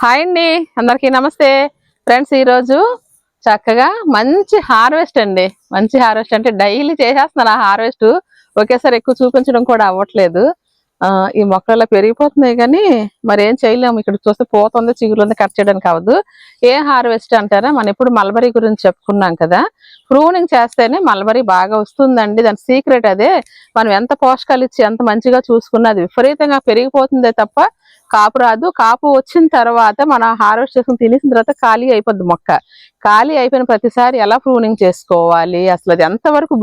Hi అండి. అందరికీ నమస్తే. ఫ్రెండ్స్ ఈరోజు చక్కగా మంచి హార్వెస్ట్ అండి. మంచి హార్వెస్ట్ అంటే డైలీ చేసేస్తున్నారు ఆ హార్వెస్ట్. ఒకేసారి ఎక్కువ చూపించడం కూడా అవ్వట్లేదు. ఆ, ఈ మొక్కలు పెరిగిపోతున్నాయి కానీ మరి ఏం చేయలేము. ఇక్కడ చూస్తే పోతుంది చిగురుంది కట్ చేయడానికి అవ్వదు. ఏ హార్వెస్ట్ అంటారా? మనం ఇప్పుడు మల్బరీ గురించి చెప్పుకున్నాం కదా. ప్రూనింగ్ చేస్తేనే మల్బరీ బాగా వస్తుందండి. దాని సీక్రెట్ అదే. మనం ఎంత పోషకాలు ఇచ్చి ఎంత మంచిగా చూసుకున్నా అది విపరీతంగా పెరిగిపోతుందే తప్ప కాపు రాదు. కాపు వచ్చిన తర్వాత మనం హార్వెస్ట్ చేసుకుని తినేసిన తర్వాత ఖాళీ అయిపోద్ది మొక్క. ఖాళీ అయిపోయిన ప్రతిసారి ఎలా ప్రూనింగ్ చేసుకోవాలి? అసలు అది ఎంతవరకు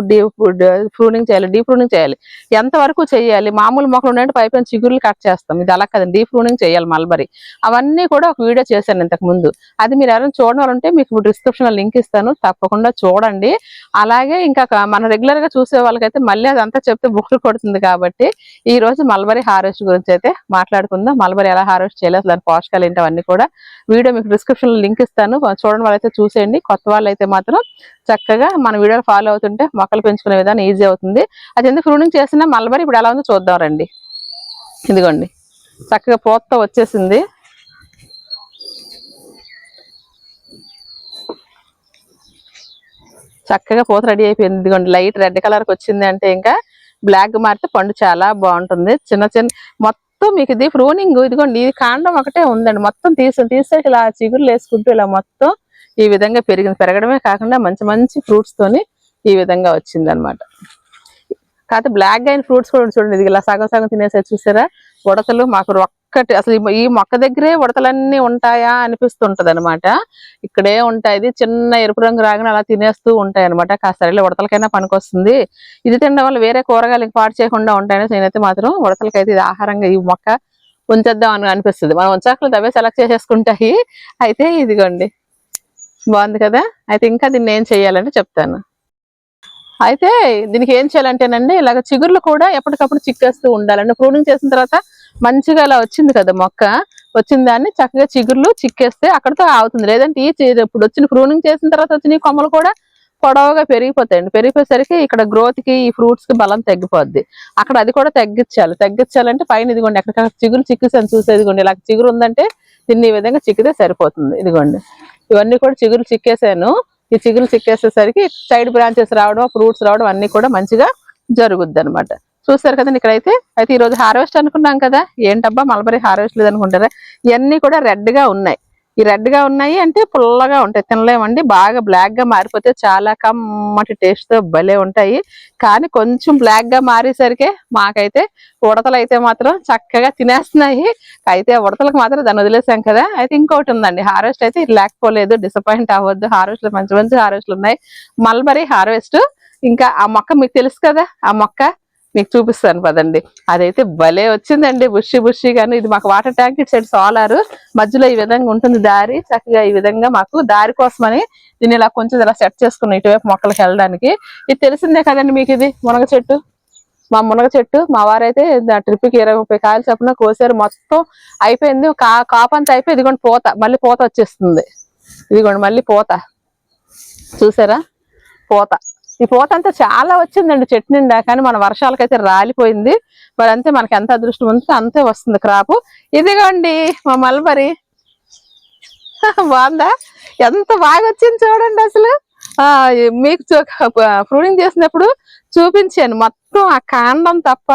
ప్రూనింగ్ చేయాలి? డీ ప్రూనింగ్ చేయాలి. ఎంతవరకు చేయాలి? మామూలు మొక్కలు ఉన్నాయంటే పైపైన చిగురులు కట్ చేస్తాం. ఇది అలా కదండి. డీ ప్రూనింగ్ చేయాలి మల్బరీ. అవన్నీ కూడా ఒక వీడియో చేశాను ఇంతకు ముందు. అది మీరు ఎవరైనా చూడాలంటే మీకు డిస్క్రిప్షన్లో లింక్ ఇస్తాను. తప్పకుండా చూడండి. అలాగే ఇంకా మనం రెగ్యులర్గా చూసే వాళ్ళకైతే మళ్ళీ అదంతా చెప్తే బుక్లు కొడుతుంది కాబట్టి ఈ రోజు మల్బరీ హార్వెస్ట్ గురించి అయితే మాట్లాడుకుందాం. మల్బరీ ఎలా హార్వెస్ట్ చేయాలి అసలు దాని పోషకాలు ఏంటి అవన్నీ కూడా వీడియో మీకు డిస్క్రిప్షన్ లింక్ ఇస్తాను. చూడండి వాళ్ళైతే చూసేయండి. కొత్త వాళ్ళు అయితే మాత్రం చక్కగా మన వీడియోలు ఫాలో అవుతుంటే మొక్కలు పెంచుకునే విధానం ఈజీ అవుతుంది. అది ఎందుకు ప్రూనింగ్ చేసినా మల్బరీ ఇప్పుడు ఎలా ఉందో చూద్దాం రండి. ఇదిగోండి. చక్కగా పూత వచ్చేసింది. చక్కగా పూత రెడీ అయిపోయింది. ఇదిగోండి లైట్ రెడ్ కలర్కి వచ్చింది అంటే ఇంకా బ్లాక్ మారితే పండు చాలా బాగుంటుంది. చిన్న చిన్న మొత్తం మీకు ఇది ప్రూనింగ్ ఇదిగోండి ఇది కాండం ఒకటే ఉందండి. మొత్తం తీసి తీసే ఇలా చిగురులు వేసుకుంటూ ఇలా మొత్తం ఈ విధంగా పెరిగింది పెరగడమే కాకుండా మంచి మంచి ఫ్రూట్స్ తోని ఈ విధంగా వచ్చింది అనమాట కాకపోతే బ్లాక్ అయిన ఫ్రూట్స్ కూడా చూడండి ఇది ఇలా సగం సగం తినేసారు చూసారా? ఉడతలు మాకు ఒక్కటి అసలు ఈ- మొక్క దగ్గరే ఉడతలన్నీ ఉంటాయా అనిపిస్తుంటది అనమాట ఇక్కడే ఉంటాయి. ఇది చిన్న ఎరుపు రంగు రాగానే అలా తినేస్తూ ఉంటాయి అనమాట కాస్త ఉడతలకైనా పనికొస్తుంది. ఇది తినడం వల్ల వేరే కూరగాయలు ఇంకా పాటు చేయకుండా ఉంటాయని నేనైతే మాత్రం ఉడతలకైతే ఇది ఆహారంగా ఈ మొక్క ఉంచేద్దాం అని అనిపిస్తుంది. మనం ఉంచాకలు అవే సెలెక్ట్ చేసేసుకుంటాయి. అయితే ఇదిగోండి. బాగుంది కదా? అయితే ఇంకా దీన్ని ఏం చేయాలంటే చెప్తాను. అయితే దీనికి ఏం చేయాలంటేనండి ఇలాగ చిగుర్లు కూడా ఎప్పటికప్పుడు చిక్కేస్తూ ఉండాలండి ప్రూనింగ్ చేసిన తర్వాత మంచిగా అలా వచ్చింది కదా మొక్క. వచ్చిన దాన్ని చక్కగా చిగుర్లు చిక్కేస్తే అక్కడతో ఆగుతుంది. లేదంటే ఈ ఇప్పుడు వచ్చిన ప్రూనింగ్ చేసిన తర్వాత వచ్చిన కొమ్మలు కూడా పొడవుగా పెరిగిపోతాయండి. పెరిగిపోయేసరికి ఇక్కడ గ్రోత్కి ఈ ఫ్రూట్స్కి బలం తగ్గిపోద్ది. అక్కడ అది కూడా తగ్గించాలి. తగ్గించాలంటే పైన ఇదిగోండి అక్కడ చిగురు చిక్కుసాను చూసే ఇదిగోండి. ఇలా చిగురు ఉందంటే దీన్ని ఈ విధంగా చిక్కితే సరిపోతుంది. ఇదిగోండి. ఇవన్నీ కూడా చిగురు చిక్కేసాను. ఈ చిగురు చిక్కేసేసరికి సైడ్ బ్రాంచెస్ రావడం ఫ్రూట్స్ రావడం అన్ని కూడా మంచిగా జరుగుద్ది అనమాట చూస్తారు కదండి ఇక్కడైతే? అయితే ఈరోజు హార్వెస్ట్ అనుకున్నాం కదా. ఏంటబ్బా మలబరీ హార్వెస్ట్ లేదనుకుంటారా? ఇవన్నీ కూడా రెడ్గా ఉన్నాయి. ఈ రెడ్గా ఉన్నాయి అంటే పుల్లగా ఉంటాయి. తినలేమండి. బాగా బ్లాక్గా మారిపోతే చాలా కమ్మటి టేస్ట్తో భలే ఉంటాయి. కానీ కొంచెం బ్లాక్గా మారేసరికి మాకైతే ఉడతలు అయితే మాత్రం చక్కగా తినేస్తున్నాయి. అయితే ఉడతలకు మాత్రం దాన్ని వదిలేసాం కదా. అయితే ఇంకోటి ఉందండి. హార్వెస్ట్ అయితే ఇది లేకపోలేదు. డిసప్పాయింట్ అవ్వద్దు. హార్వెస్ట్ మంచి మంచి హార్వెస్ట్లు ఉన్నాయి. Mulberry harvest. ఇంకా ఆ మొక్క మీకు తెలుసు కదా? ఆ మొక్క మీకు చూపిస్తాను పదండి. అదైతే భలే వచ్చిందండి. బుషి బుషి గాను ఇది మాకు వాటర్ ట్యాంక్ ఇటు సైడ్ సోలార్. మధ్యలో ఈ విధంగా ఉంటుంది దారి. చక్కగా ఈ విధంగా మాకు దారి కోసమని దీన్ని ఇలా కొంచెం ఇలా సెట్ చేసుకున్నాం ఇటువైపు మొక్కలకు వెళ్ళడానికి. ఇది తెలిసిందే కదండి మీకు ఇది? మునగ చెట్టు. మా మునగ చెట్టు. మా వారైతే ట్రిప్కి ఇరవై ముప్పై కాయలు చొప్పున కోసారు. మొత్తం అయిపోయింది. కా కాపంత అయిపోయి ఇదిగోండి పోత. మళ్ళీ పోత వచ్చేస్తుంది. ఇదిగోండి మళ్ళీ పోత. చూసారా? పోత. ఈ పూత అంతా చాలా వచ్చిందండి చెట్టు నిండా కానీ మన వర్షాలకైతే రాలిపోయింది. మరి అంతే మనకి ఎంత అదృష్టం ఉంటే అంతే వస్తుంది క్రాపు. ఇదిగోండి మా మల్బరి. బాగుందా? ఎంత బాగా వచ్చింది చూడండి అసలు. మీకు ప్రూనింగ్ చేసినప్పుడు చూపించాను. మొత్తం ఆ కాండం తప్ప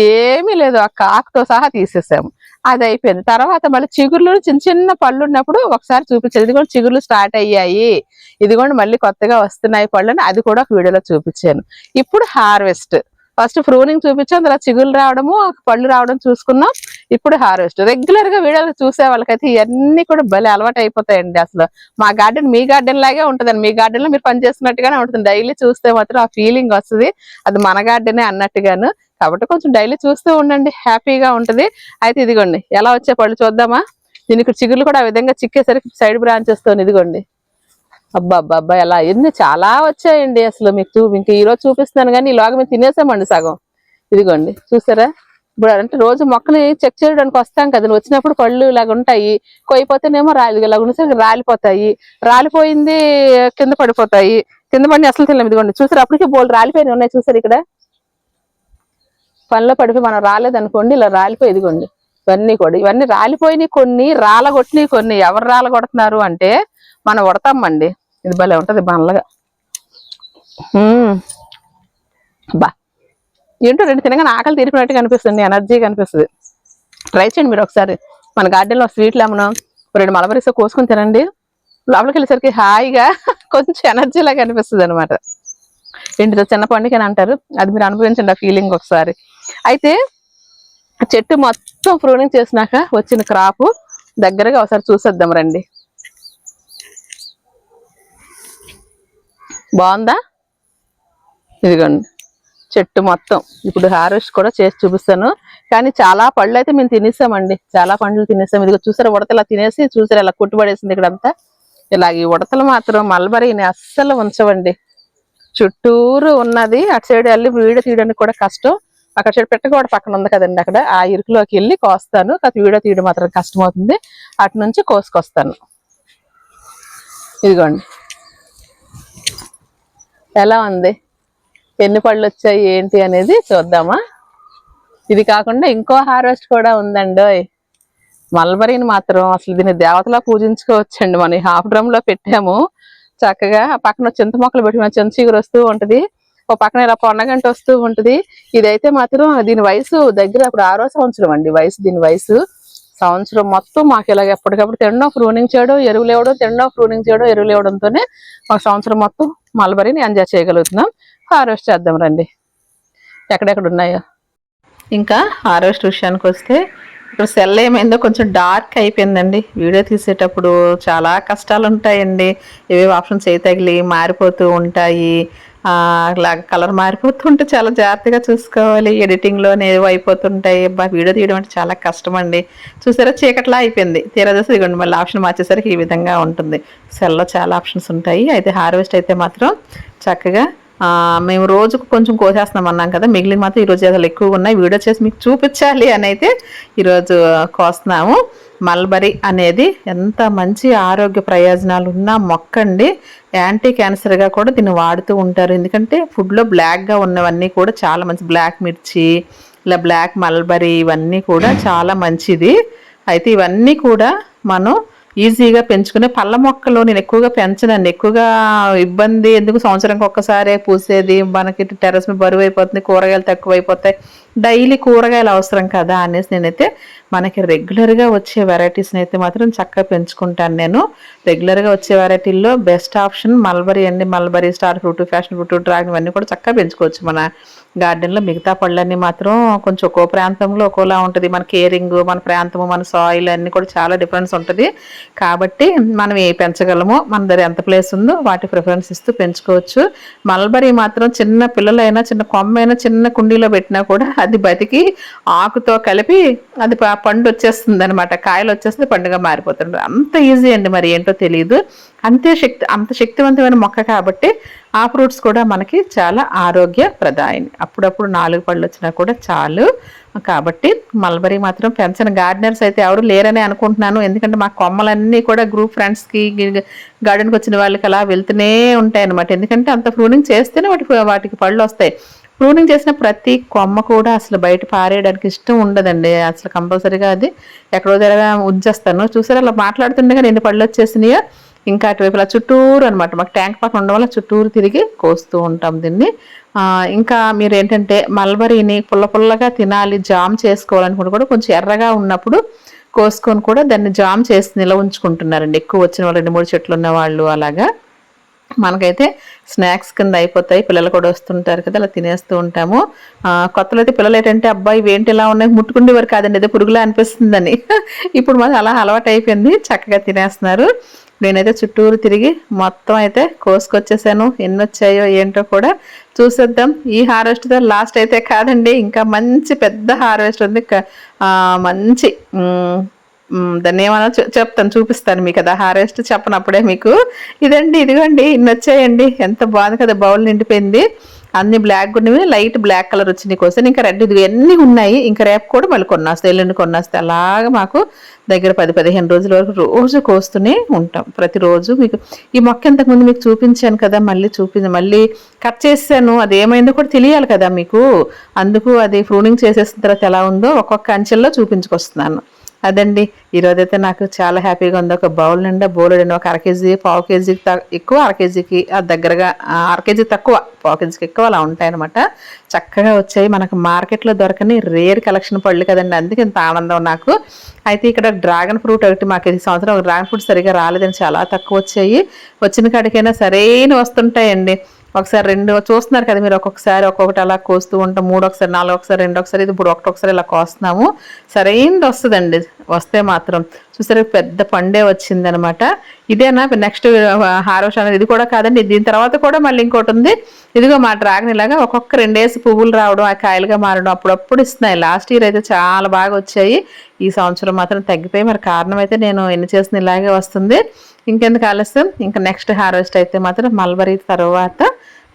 ఏమీ లేదు. ఆ కాకుతో సహా తీసేసాము. అది అయిపోయింది తర్వాత మళ్ళీ చిగుర్లు చిన్న చిన్న పళ్ళు ఉన్నప్పుడు ఒకసారి చూపించాను ఇది కూడా చిగుర్లు స్టార్ట్ అయ్యాయి. ఇదిగోండి మళ్ళీ కొత్తగా వస్తున్నాయి పళ్ళని. అది కూడా ఒక వీడియోలో చూపించాను. ఇప్పుడు హార్వెస్ట్. ఫస్ట్ ఫ్రూనింగ్ చూపించాం. తర్వాత చిగుళ్ళు రావడము పళ్ళు రావడం చూసుకున్నాం. ఇప్పుడు హార్వెస్ట్. రెగ్యులర్గా వీడియోలు చూసే వాళ్ళకైతే ఇవన్నీ కూడా భలే అలవాటు అయిపోతాయండి అసలు. మా గార్డెన్ మీ గార్డెన్ లాగే ఉంటుందండి. మీ గార్డెన్లో మీరు పని చేస్తున్నట్టుగానే ఉంటుంది. డైలీ చూస్తే మాత్రం ఆ ఫీలింగ్ వస్తుంది. అది మన గార్డెనే అన్నట్టుగాను. కాబట్టి కొంచెం డైలీ చూస్తూ ఉండండి. హ్యాపీగా ఉంటది. అయితే ఇదిగోండి ఎలా వచ్చే పళ్ళు చూద్దామా? దీనికి చిగుర్లు కూడా ఆ విధంగా చిక్కేసరికి సైడ్ బ్రాంచెస్తో ఇదిగోండి. అబ్బా అబ్బా అబ్బా ఎలా ఎన్ని చాలా వచ్చాయండి అసలు మీకు చూ ఇంకా ఈ రోజు చూపిస్తున్నాను కానీ ఈలోగా మేము తినేసామండి సగం. ఇదిగోండి చూసారా? ఇప్పుడు అంటే రోజు మొక్కని చెక్ చేయడానికి వస్తాం కదా వచ్చినప్పుడు పళ్ళు ఇలాగ ఉంటాయి. కొయ్యిపోతేనేమో రాలి ఇలా ఉండేసరికి రాలిపోతాయి. రాలిపోయింది కింద పడిపోతాయి. కింద పడి అసలు తినలేము. ఇదిగోండి చూసారు? అప్పటికే బోల్ రాలిపోయినాయి ఉన్నాయి చూసారు ఇక్కడ? పనిలో పడిపోయి మనం రాలేదనుకోండి ఇలా రాలిపోయి ఇదిగోండి ఇవన్నీ కూడా. ఇవన్నీ రాలిపోయినాయి కొన్ని రాలగొట్టినవి కొన్ని. ఎవరు రాలగొడుతున్నారు అంటే మనం ఉడతామండి ఇది భలే ఉంటుంది బండ్లగా బా. ఏంటో రెండు తినగానే ఆకలి తీరిపినట్టు కనిపిస్తుంది ఎనర్జీ కనిపిస్తుంది ట్రై చేయండి మీరు ఒకసారి. మన గార్డెన్లో స్వీట్ లెమన్ రెండు మలబరీస్ కోసుకొని తినండి. లోపలికి వెళ్ళేసరికి హాయిగా కొంచెం ఎనర్జీ లాగా అనిపిస్తుంది అనమాట ఏంటిదో చిన్న పండుగ అని అంటారు. అది మీరు అనుభవించండి ఆ ఫీలింగ్ ఒకసారి. అయితే చెట్టు మొత్తం ప్రూనింగ్ చేసినాక వచ్చిన క్రాప్ దగ్గరగా ఒకసారి చూసేద్దాం రండి. బాగుందా? ఇదిగోండి. చెట్టు మొత్తం. ఇప్పుడు హార్వెస్ట్ కూడా చేసి చూపిస్తాను. కానీ చాలా పళ్ళు అయితే మేము తినేసామండి. చాలా పండ్లు తినేసాం. ఇదిగో చూసారా ఉడతలా తినేసి చూసారా ఇలా కొట్టుబడేసింది ఇక్కడంతా. ఇలా ఈ ఉడతలు మాత్రం మల్బరీని అస్సలు ఉంచవండి. చుట్టూరు ఉన్నది అటు సైడ్ వెళ్ళి వీడియో తీయడానికి కూడా కష్టం. అక్కడ సైడ్ కూడా పక్కన ఉంది కదండి అక్కడ. ఆ ఇరుకులోకి వెళ్ళి కోస్తాను. కాదు వీడియో తీయడం మాత్రం కష్టం అవుతుంది అటు నుంచి కోసుకొస్తాను. ఇదిగోండి. ఎలా ఉంది? ఎన్ని పళ్ళు వచ్చాయి? ఏంటి అనేది చూద్దామా? ఇది కాకుండా ఇంకో హార్వెస్ట్ కూడా ఉందండి మల్బరీని మాత్రం అసలు దీన్ని దేవతలా పూజించుకోవచ్చండి. మనం ఈ హాఫ్ డ్రమ్లో పెట్టాము. చక్కగా పక్కన చింత మొక్కలు పెట్టి చింత చిగురు వస్తూ ఉంటది. ఓ పక్కన ఇలా పొన్నగంట వస్తూ ఉంటుంది. ఇదైతే మాత్రం దీని వయసు దగ్గర అప్పుడు ఆరో సంవత్సరం అండి వయసు దీని వయసు. సంవత్సరం మొత్తం మాకు ఇలాగ ఎప్పటికప్పుడు తినడం ప్రూనింగ్ చేయడం ఎరువులు ఇవ్వడం తినడం ప్రూనింగ్ చేయడం ఎరువులు ఇవ్వడంతోనే మాకు సంవత్సరం మొత్తం మల్బరీని ఎంజాయ్ చేయగలుగుతున్నాం. హార్వెస్ట్ చేద్దాం రండి. ఎక్కడెక్కడ ఉన్నాయో. ఇంకా హార్వెస్ట్ విషయానికి వస్తే ఇప్పుడు సెల్ ఏమైందో కొంచెం డార్క్ అయిపోయిందండి. వీడియో తీసేటప్పుడు చాలా కష్టాలు ఉంటాయండి ఏవేవి ఆప్షన్స్ ఏ తగిలి మారిపోతూ ఉంటాయి. కలర్ మారిపోతుంటే చాలా జాగ్రత్తగా చూసుకోవాలి. ఎడిటింగ్లోనే ఏవో అయిపోతుంటాయి. వీడియో తీయడం అంటే చాలా కష్టం అండి చూసారా? చీకట్లా అయిపోయింది. తీరా చూసి ఇదిగోండి మళ్ళీ ఆప్షన్ మార్చేసరికి ఈ విధంగా ఉంటుంది. సెల్లో చాలా ఆప్షన్స్ ఉంటాయి. అయితే హార్వెస్ట్ అయితే మాత్రం చక్కగా మేము రోజుకు కొంచెం కోసేస్తున్నాం అన్నాం కదా. మిగిలిన మాత్రం ఈరోజు అసలు ఎక్కువగా ఉన్నాయి. వీడియో చేసి మీకు చూపించాలి అని అయితే ఈరోజు కోస్తున్నాము. మల్బరీ అనేది ఎంత మంచి ఆరోగ్య ప్రయోజనాలు ఉన్న మొక్క అండి యాంటీ క్యాన్సర్గా కూడా దీన్ని వాడుతూ ఉంటారు. ఎందుకంటే ఫుడ్లో బ్లాక్గా ఉన్నవన్నీ కూడా చాలా మంచి బ్లాక్ మిర్చి ఇలా బ్లాక్ మల్బరీ ఇవన్నీ కూడా చాలా మంచిది. అయితే ఇవన్నీ కూడా మనం ఈజీగా పెంచుకునే పళ్ళ మొక్కలు నేను ఎక్కువగా పెంచనండి. ఎక్కువగా ఇబ్బంది ఎందుకు? సంవత్సరానికి ఒక్కసారే పూసేది మనకి టెరస్ మీద బరువు అయిపోతుంది కూరగాయలు తక్కువ అయిపోతాయి డైలీ కూరగాయలు అవసరం కదా అనేసి నేనైతే మనకి రెగ్యులర్గా వచ్చే వెరైటీస్ని అయితే మాత్రం చక్కగా పెంచుకుంటాను నేను. రెగ్యులర్గా వచ్చే వెరైటీల్లో బెస్ట్ ఆప్షన్ మల్బరీ అండి. Mulberry star fruit passion fruit dragon ఇవన్నీ కూడా చక్కగా పెంచుకోవచ్చు మన గార్డెన్లో మిగతా పళ్ళన్నీ మాత్రం కొంచెం ఒక్కో ప్రాంతంలో ఒక్కోలా ఉంటుంది. మన కేరింగ్ మన ప్రాంతము మన సాయిల్ అన్నీ కూడా చాలా డిఫరెన్స్ ఉంటుంది. కాబట్టి మనం ఏ పెంచగలమో మన దగ్గర ఎంత ప్లేస్ ఉందో వాటి ప్రిఫరెన్స్ ఇస్తూ పెంచుకోవచ్చు. మల్బరీ మాత్రం చిన్న పిల్లలైనా చిన్న కొమ్మైనా చిన్న కుండీలో పెట్టినా కూడా అది బతికి ఆకుతో కలిపి అది ప- పండు వచ్చేస్తుంది అనమాట కాయలు వచ్చేస్తే పండుగ మారిపోతుంది. అంత ఈజీ అండి మరి ఏంటో తెలియదు అంతే శక్తి అంత శక్తివంతమైన మొక్క కాబట్టి ఆ ఫ్రూట్స్ కూడా మనకి చాలా ఆరోగ్య ప్రదాయని అప్పుడప్పుడు నాలుగు పళ్ళు వచ్చినా కూడా చాలు. కాబట్టి మల్బరీ మాత్రం పెంచిన గార్డెనర్స్ అయితే ఎవరు లేరని అనుకుంటున్నాను. ఎందుకంటే మా కొమ్మలన్నీ కూడా గ్రూప్ ఫ్రెండ్స్కి గార్డెన్కి వచ్చిన వాళ్ళకి అలా వెళ్తూనే ఉంటాయి అనమాట ఎందుకంటే అంత ప్రూనింగ్ చేస్తేనే వాటికి వాటికి పళ్ళు వస్తాయి. ప్రూనింగ్ చేసిన ప్రతి కొమ్మ కూడా అసలు బయట పారేయడానికి ఇష్టం ఉండదండి. అసలు కంపల్సరీగా అది ఎక్కడో దగ్గర ఉంచేస్తాను చూసారా అలా మాట్లాడుతుండగా నేను పళ్ళు వచ్చేసినాయో? ఇంకా అటువైపు ఇలా చుట్టూరు అనమాట మాకు ట్యాంక్ పక్కన ఉండడం వల్ల చుట్టూరు తిరిగి కోస్తూ ఉంటాం దీన్ని. ఇంకా మీరు ఏంటంటే మల్బరీని పుల్ల పుల్లగా తినాలి జామ్ చేసుకోవాలనుకుంటే కూడా కొంచెం ఎర్రగా ఉన్నప్పుడు కోసుకొని కూడా దాన్ని జామ్ చేసి నిల్వ ఉంచుకుంటున్నారండి. ఎక్కువ వచ్చిన వాళ్ళు రెండు మూడు చెట్లు ఉన్న వాళ్ళు అలాగా. మనకైతే స్నాక్స్ కింద అయిపోతాయి. పిల్లలు కూడా వస్తుంటారు కదా అలా తినేస్తూ ఉంటాము. కొత్తలో అయితే పిల్లలు ఏంటంటే అబ్బాయి ఇవేంటి ఇలా ఉన్నాయి ముట్టుకుండేవారు కాదండి. ఏదో పురుగులా అనిపిస్తుందని. ఇప్పుడు మాకు అలా అలవాటు అయిపోయింది చక్కగా తినేస్తున్నారు. నేనైతే చుట్టూరు తిరిగి మొత్తం అయితే కోసుకొచ్చేసాను. ఎన్ని వచ్చాయో ఏంటో కూడా చూసేద్దాం. ఈ హార్వెస్ట్తో లాస్ట్ అయితే కాదండి. ఇంకా మంచి పెద్ద హార్వెస్ట్ ఉంది. మంచి మ్, దాన్ని ఏమన్నా చెప్తాను చూపిస్తాను మీకు కదా. హార్వెస్ట్ చెప్పనప్పుడే మీకు. ఇదండి ఇదిగోండి ఇన్ని వచ్చాయండి ఎంత బాగుంది కదా బౌల్ నిండిపోయింది. అన్ని బ్లాక్ ఉన్నవి లైట్ బ్లాక్ కలర్ వచ్చినాయి కోసం ఇంకా రెడ్ ఇది అన్నీ ఉన్నాయి? ఇంకా రేపు కూడా మళ్ళీ కొన్నాస్తాయి ఎల్లుండి కొన్నాస్తాయి. అలాగా మాకు దగ్గర పది పదిహేను రోజుల వరకు రోజు కోస్తూనే ఉంటాం. ప్రతిరోజు మీకు ఈ మొక్క ఇంతకుముందు మీకు చూపించాను కదా మళ్ళీ చూపి మళ్ళీ కట్ చేశాను అది ఏమైందో కూడా తెలియాలి కదా మీకు. అందుకు అది ఫ్రూనింగ్ చేసేసిన తర్వాత ఎలా ఉందో ఒక్కొక్క అంచెల్లో చూపించుకొస్తున్నాను. అదండి. ఈరోజైతే నాకు చాలా హ్యాపీగా ఉంది. ఒక బౌల్ నిండా బౌల్ ఒక అర కేజీ పావు కేజీకి ఎక్కువ అర కేజీకి ఆ దగ్గరగా అర కేజీ తక్కువ పావు కేజీకి ఎక్కువ అలా ఉంటాయన్నమాట. చక్కగా వచ్చాయి. మనకు మార్కెట్లో దొరకని రేర్ కలెక్షన్ పళ్ళు కదండి. అందుకే ఇంత ఆనందం నాకు. అయితే ఇక్కడ డ్రాగన్ ఫ్రూట్ ఒకటి మాకు ఈ సంవత్సరం ఒక డ్రాగన్ ఫ్రూట్ సరిగా రాలేదని చాలా తక్కువ వచ్చాయి. వచ్చిన కాడికైనా సరైన వస్తుంటాయండి. ఒకసారి రెండు చూస్తున్నారు కదా మీరు ఒక్కొక్కసారి ఒక్కొక్కటి అలా కోస్తూ ఉంటాం. మూడు ఒకసారి నాలుగు ఒకసారి రెండు ఒకసారి ఇది ఇప్పుడు ఒకటి ఒకసారి ఇలా కోస్తున్నాము. సరైనది వస్తుందండి. వస్తే మాత్రం. చూసారా పెద్ద పండే వచ్చిందనమాట. ఇదేనా? నెక్స్ట్ హార్వెస్ట్ అనేది ఇది కూడా కాదండి. దీని తర్వాత కూడా మళ్ళీ ఇంకోటి ఉంది. ఇదిగో మా డ్రాగన్ ఇలాగా ఒక్కొక్క రెండేసి పువ్వులు రావడం ఆ కాయలుగా మారడం అప్పుడప్పుడు ఇస్తున్నాయి. లాస్ట్ ఇయర్ అయితే చాలా బాగా వచ్చాయి. ఈ సంవత్సరం మాత్రం తగ్గిపోయి మరి కారణం అయితే నేను ఎన్ని చేసిన ఇలాగే వస్తుంది. ఇంకెందుకు ఆలస్యం? ఇంకా నెక్స్ట్ హార్వెస్ట్ అయితే మాత్రం మల్బరీ తర్వాత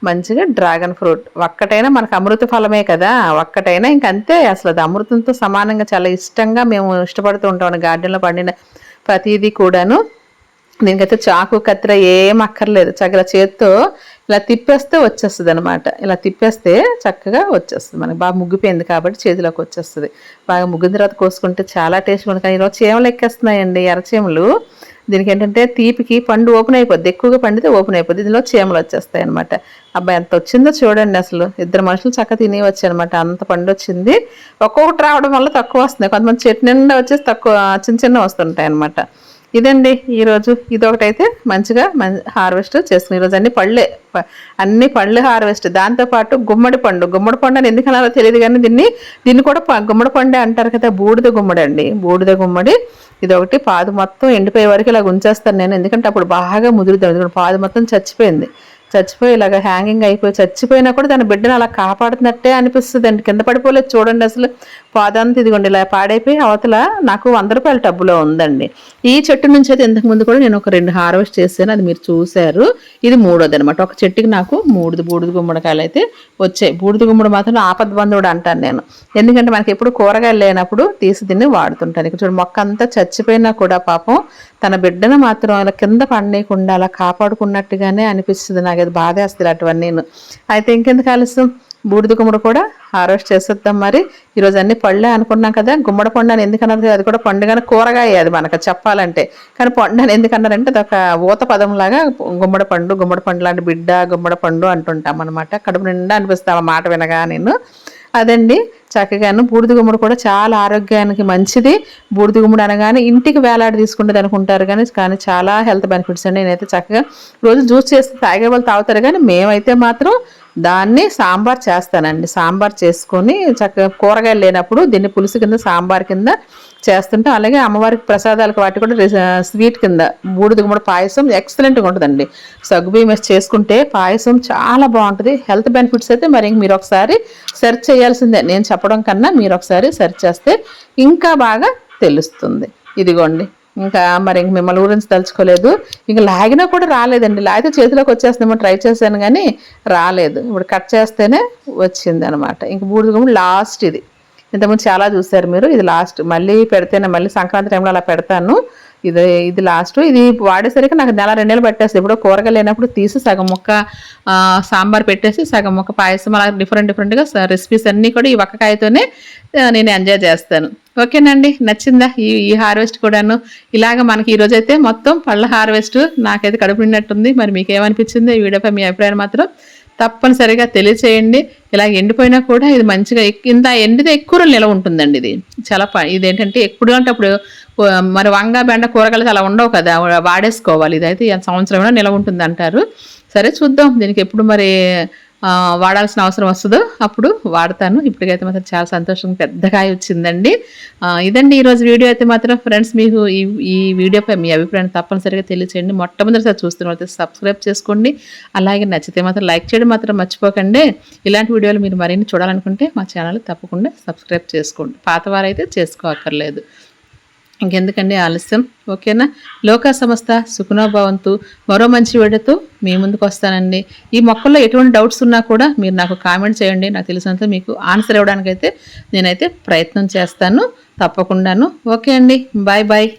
మంచిగా డ్రాగన్ ఫ్రూట్. ఒక్కటైనా మనకు అమృత ఫలమే కదా. ఒక్కటైనా ఇంకంతే అసలు అది అమృతంతో సమానంగా చాలా ఇష్టంగా మేము ఇష్టపడుతూ ఉంటాం. గార్డెన్లో పండిన ప్రతిదీ కూడాను. దీనికైతే చాకు కత్తిర ఏం అక్కర్లేదు. చక్కగా చేత్తో ఇలా తిప్పేస్తే వచ్చేస్తుంది అనమాట ఇలా తిప్పేస్తే చక్కగా వచ్చేస్తుంది. మనకి బాగా ముగ్గిపోయింది కాబట్టి చేతిలోకి వచ్చేస్తుంది. బాగా ముగ్గిన తర్వాత కోసుకుంటే చాలా టేస్ట్ ఉంటుంది. కానీ ఈరోజు చీమలు ఎక్కేస్తున్నాయండి ఎర్రచేమలు దీనికి ఏంటంటే తీపికి పండు ఓపెన్ అయిపోద్ది. ఎక్కువగా పండితే ఓపెన్ అయిపోద్ది. దీనిలో చీమలు వచ్చేస్తాయి అనమాట అబ్బాయి ఎంత వచ్చిందో చూడండి అసలు. ఇద్దరు మనుషులు చక్క తిని అనమాట అంత పండు వచ్చింది. ఒక్కొక్కటి రావడం వల్ల తక్కువ వస్తుంది. కొంతమంది చెట్టు నిండా వచ్చేసి తక్కువ చిన్న చిన్న వస్తుంటాయి అనమాట ఇదండి ఈరోజు. ఇదొకటైతే మంచిగా హార్వెస్ట్ చేసుకుని ఈరోజు అన్ని పళ్ళే ప- అన్ని పళ్ళు హార్వెస్ట్. దాంతోపాటు గుమ్మడి పండు. గుమ్మడి పండు అని ఎందుకు అనాలో తెలియదు కానీ దీన్ని దీన్ని కూడా ప- గుమ్మడి పండే అంటారు కదా బూడిద గుమ్మడి అండి. బూడిద గుమ్మడి. ఇదొకటి పాదు మొత్తం ఎండిపోయే వరకు ఇలా ఉంచేస్తాను నేను. ఎందుకంటే అప్పుడు బాగా ముదురుతాను ఎందుకంటే పాదు మొత్తం చచ్చిపోయింది. చచ్చిపోయి ఇలాగ హ్యాంగింగ్ అయిపోయి చచ్చిపోయినా కూడా దాని బిడ్డను అలా కాపాడుతున్నట్టే అనిపిస్తుంది అండి కింద పడిపోలేదు చూడండి అసలు. పాదంతా ఇదిగోండి ఇలా పాడైపోయి అవతల నాకు వంద రూపాయల టబ్బులో ఉందండి. ఈ చెట్టు నుంచి అయితే ఇంతకు ముందు కూడా నేను ఒక రెండు హార్వెస్ట్ చేశాను అది మీరు చూశారు. ఇది మూడోది అనమాట ఒక చెట్టుకి నాకు మూడు బూడిద గుమ్మడికాయలు అయితే వచ్చాయి. బూడిద గుమ్మడి మాత్రం ఆపద్బంధుడు అంటాను నేను. ఎందుకంటే మనకి ఎప్పుడు కూరగాయలు లేనప్పుడు తీసి తిని వాడుతుంటాను. ఇక్కడ చూడండి మొక్క అంతా చచ్చిపోయినా కూడా పాపం తన బిడ్డను మాత్రం అలా కింద పండేయకుండా అలా కాపాడుకున్నట్టుగానే అనిపిస్తుంది. నాకు అది బాధేస్తుంది అటువన్నీ అయితే ఇంకెందుకు ఆలస్యం? బూడిద గుమ్మడి కూడా హార్వెస్ట్ చేసేద్దాం మరి. ఈరోజు అన్ని పళ్ళే అనుకున్నాం కదా గుమ్మడి పండు అని ఎందుకన్నారు అది కూడా పండుగన కూరగాయ అది మనకు చెప్పాలంటే. కానీ పండు అని ఎందుకన్నారంటే అది ఒక ఊత పదంలాగా గుమ్మడి పండు గుమ్మడి పండు లాంటి బిడ్డ గుమ్మడి పండు అంటుంటాం అనమాట కడుపు నిండా అనిపిస్తాం ఆ మాట వినగా నేను. అదండి చక్కగాను బూడిద గుమ్మడి కూడా చాలా ఆరోగ్యానికి మంచిది. బూడిద గుమ్మడి అనగానే ఇంటికి వేలాడి తీసుకుంటుంది అనుకుంటారు కానీ కానీ చాలా హెల్త్ బెనిఫిట్స్ అండి. నేనైతే చక్కగా రోజు జ్యూస్ చేస్తే తాగే వాళ్ళు తాగుతారు కానీ మేమైతే మాత్రం దాన్ని సాంబార్ చేస్తానండి. సాంబార్ చేసుకొని చక్కగా కూరగాయలు లేనప్పుడు దీన్ని పులుసు కింద సాంబార్ కింద చేస్తుంటాం అలాగే అమ్మవారికి ప్రసాదాలకు వాటి కూడా స్వీట్ కింద బూడిద కూడా పాయసం ఎక్సలెంట్గా ఉంటుందండి. సగ్గుబియ్యం వేసి చేసుకుంటే పాయసం చాలా బాగుంటుంది. హెల్త్ బెనిఫిట్స్ అయితే మరి మీరు ఒకసారి సెర్చ్ చేయాల్సిందే. నేను చెప్పడం కన్నా మీరు ఒకసారి సెర్చ్ చేస్తే ఇంకా బాగా తెలుస్తుంది. ఇదిగోండి. ఇంకా మరి ఇంక మిమ్మల్ని గురించి తలుచుకోలేదు. ఇంకా లాగినా కూడా రాలేదండి. లాగితే చేతిలోకి వచ్చేస్తుందేమో ట్రై చేశాను కానీ రాలేదు. ఇప్పుడు కట్ చేస్తేనే వచ్చింది అనమాట ఇంక బూడిద గుమ్మడి లాస్ట్ ఇది. ఇంతకుముందు చాలా చూసారు మీరు. ఇది లాస్ట్. మళ్ళీ పెడితేనే మళ్ళీ సంక్రాంతి టైంలో అలా పెడతాను. ఇది ఇది లాస్ట్ ఇది వాడేసరికి నాకు నెల రెండు నెలలు పట్టేస్తుంది. ఇప్పుడు కూరగాయలు లేనప్పుడు తీసి సగం ముక్క సాంబార్ పెట్టేసి సగం ముక్క పాయసం అలా డిఫరెంట్ డిఫరెంట్గా రెసిపీస్ అన్నీ కూడా ఈ ఒక్కకాయతోనే నేను ఎంజాయ్ చేస్తాను. ఓకేనండి. నచ్చిందా ఈ ఈ హార్వెస్ట్ కూడాను? ఇలాగ మనకి ఈరోజు అయితే మొత్తం పళ్ళ హార్వెస్ట్ నాకైతే కడుపు నిండినట్టుంది. మరి మీకు ఏమనిపించింది ఈ వీడియోపై మీ అభిప్రాయం మాత్రం తప్పనిసరిగా తెలియచేయండి. ఇలా ఎండిపోయినా కూడా ఇది మంచిగా ఎక్- ఇంత ఎండితే ఎక్కువ నిలవ ఉంటుందండి ఇది. చాలా ప- ఎప్పుడు అంటే అప్పుడు మరి వంగ బెండ కూరగాయలు అలా ఉండవు కదా. వాడేసుకోవాలి. ఇదైతే సంవత్సరం కూడా నిలవ ఉంటుంది అంటారు. సరే చూద్దాం. దీనికి ఎప్పుడు మరి వాడాల్సిన అవసరం వస్తుందో అప్పుడు వాడతాను. ఇప్పటికైతే మాత్రం చాలా సంతోషం. పెద్దగా వచ్చిందండి. ఇదండి ఈరోజు వీడియో అయితే మాత్రం ఫ్రెండ్స్ మీకు ఈ ఈ వీడియోపై మీ అభిప్రాయం తప్పనిసరిగా తెలియచేయండి. మొట్టమొదటిసారి చూస్తున్న అయితే సబ్స్క్రైబ్ చేసుకోండి. అలాగే నచ్చితే మాత్రం లైక్ చేయడం మాత్రం మర్చిపోకండి. ఇలాంటి వీడియోలు మీరు మరిన్ని చూడాలనుకుంటే మా ఛానల్ తప్పకుండా సబ్స్క్రైబ్ చేసుకోండి. పాతవారైతే చేసుకోక్కర్లేదు ఇంకెందుకండి ఆలస్యం? ఓకేనా? లోకా సంస్థ సుఖనోభవంతు మరో మంచి వీడియోతో మీ ముందుకు వస్తానండి. ఈ మొక్కల్లో ఎటువంటి డౌట్స్ ఉన్నా కూడా మీరు నాకు కామెంట్ చేయండి. నాకు తెలిసినంత మీకు ఆన్సర్ ఇవ్వడానికైతే నేనైతే ప్రయత్నం చేస్తాను. తప్పకుండాను. ఓకే అండి. Bye bye.